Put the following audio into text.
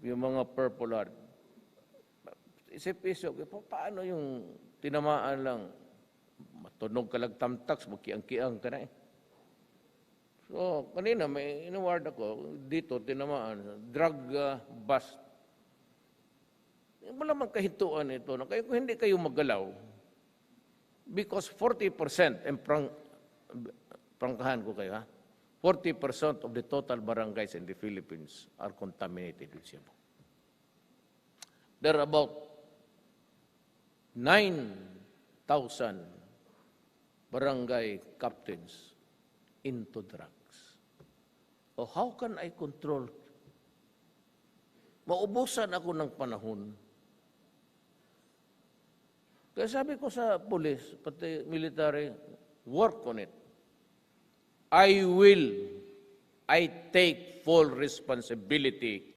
yung mga Purple Heart. Isip-isip, pa- paano yung tinamaan lang, matunog ka lang tamtax, magkiang-kiang ka na eh. So, kanina may inaward ako, dito tinamaan, drug uh, bust. Eh, Wala mang kahintuan ito. No? Kaya kung hindi kayo magalaw, because 40%, and prang, prangkahan ko kayo ha, 40% of the total barangays in the Philippines are contaminated with Cebu. There are about 9,000 barangay captains into drugs. O how can I control? Maubusan ako ng panahon. Kaya sabi ko sa police, pati military, work on it. I will, I take full responsibility